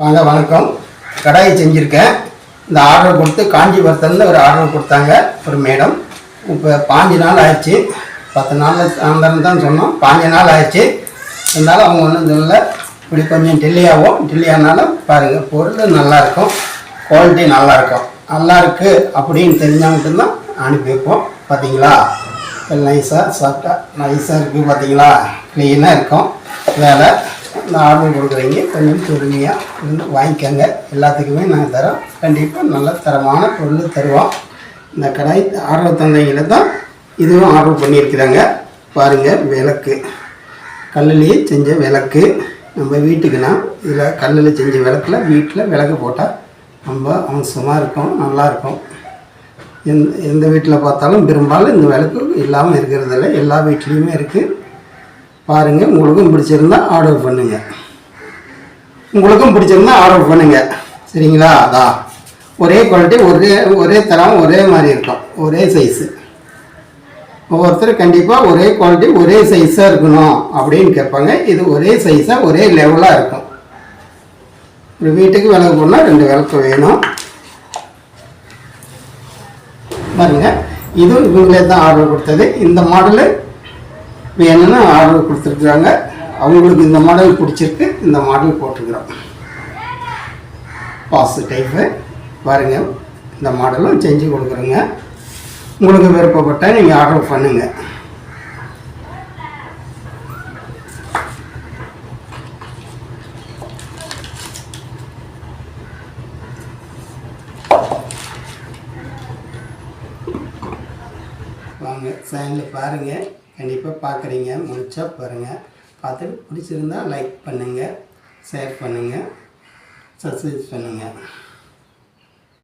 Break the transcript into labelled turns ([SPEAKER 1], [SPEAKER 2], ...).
[SPEAKER 1] வாங்க வணக்கம். கடாயை செஞ்சுருக்கேன். இந்த ஆர்டர் கொடுத்து காஞ்சிபுரத்துலேருந்து ஒரு ஆர்டர் கொடுத்தாங்க ஒரு மேடம். இப்போ பாஞ்சு நாள் ஆயிடுச்சு. பத்து நாள் ஆந்திரம் தான் சொன்னோம். பாஞ்சு நாள் ஆயிடுச்சு. இருந்தாலும் அவங்க ஒன்றும் இல்லை இப்படி கொஞ்சம் டெல்லியாகவும் டெல்லியானாலும் பாருங்கள் பொருள் நல்லாயிருக்கும் குவாலிட்டி நல்லாயிருக்கும் நல்லாயிருக்கு அப்படின்னு தெரிஞ்சால் மட்டும்தான் அனுப்பி வைப்போம். பார்த்தீங்களா? நைஸாக சாஃப்டாக நைஸாக இருக்குது பார்த்தீங்களா? க்ளீனாக இருக்கும். வேலை. இந்த ஆர்டர் கொடுக்குறீங்க. கொஞ்சம் பொறுமையாக இருந்து வாங்கிக்கோங்க. எல்லாத்துக்குமே நாங்கள் தரோம் கண்டிப்பாக நல்ல தரமான பொருள் தருவோம். இந்த கடாய் ஆர்டர் தந்தவங்கள தான் இதுவும் ஆர்டர் பண்ணியிருக்கிறாங்க. பாருங்கள் விளக்கு. கல்லுலேயே செஞ்ச விளக்கு. நம்ம வீட்டுக்குன்னா இதில் கல்லில் செஞ்ச விளக்கில் வீட்டில் விளக்கு போட்டால் ரொம்ப அம்சமாக இருக்கும் நல்லாயிருக்கும் எந்த எந்த வீட்டில் பார்த்தாலும் பெரும்பாலும் இந்த விளக்கு இல்லாமல் இருக்கிறதில்ல. எல்லா வீட்லேயுமே இருக்குது பாருங்கள் உங்களுக்கும் பிடிச்சிருந்தா ஆர்டர் பண்ணுங்கள் உங்களுக்கும் பிடிச்சிருந்தா ஆர்டர் பண்ணுங்கள் சரிங்களா? அதான் ஒரே குவாலிட்டி ஒரே ஒரே தரம் ஒரே மாதிரி இருக்கும். ஒரே சைஸு ஒவ்வொருத்தர் கண்டிப்பாக ஒரே குவாலிட்டி ஒரே சைஸாக இருக்கணும் அப்படின்னு கேட்பாங்க. இது ஒரே சைஸாக ஒரே லெவலாக இருக்கும். ஒரு வீட்டுக்கு விளக்கு போனால் ரெண்டு விளக்கு வேணும். பாருங்கள் இதுவும் இவங்களே தான் ஆர்டர் கொடுத்தது. இந்த மாடலு வேணும்னு ஆர்டர் கொடுத்துருக்குறாங்க. அவங்களுக்கு இந்த மாடல் பிடிச்சிருக்கு. இந்த மாடல் போட்டிருக்கிறோம். பாஸ் டைப்பு பாருங்க. இந்த மாடலும் செஞ்சு கொடுக்குறோங்க. உங்களுக்கு விருப்பப்பட்டால் நீங்கள் ஆர்டர் பண்ணுங்கள் வாங்க சேனல் பாருங்கள் கண்டிப்பாக பார்க்குறீங்க முடிச்சா பாருங்கள் பார்த்துட்டு பிடிச்சிருந்தா லைக் பண்ணுங்கள் ஷேர் பண்ணுங்கள் சப்ஸ்கிரைப் பண்ணுங்கள்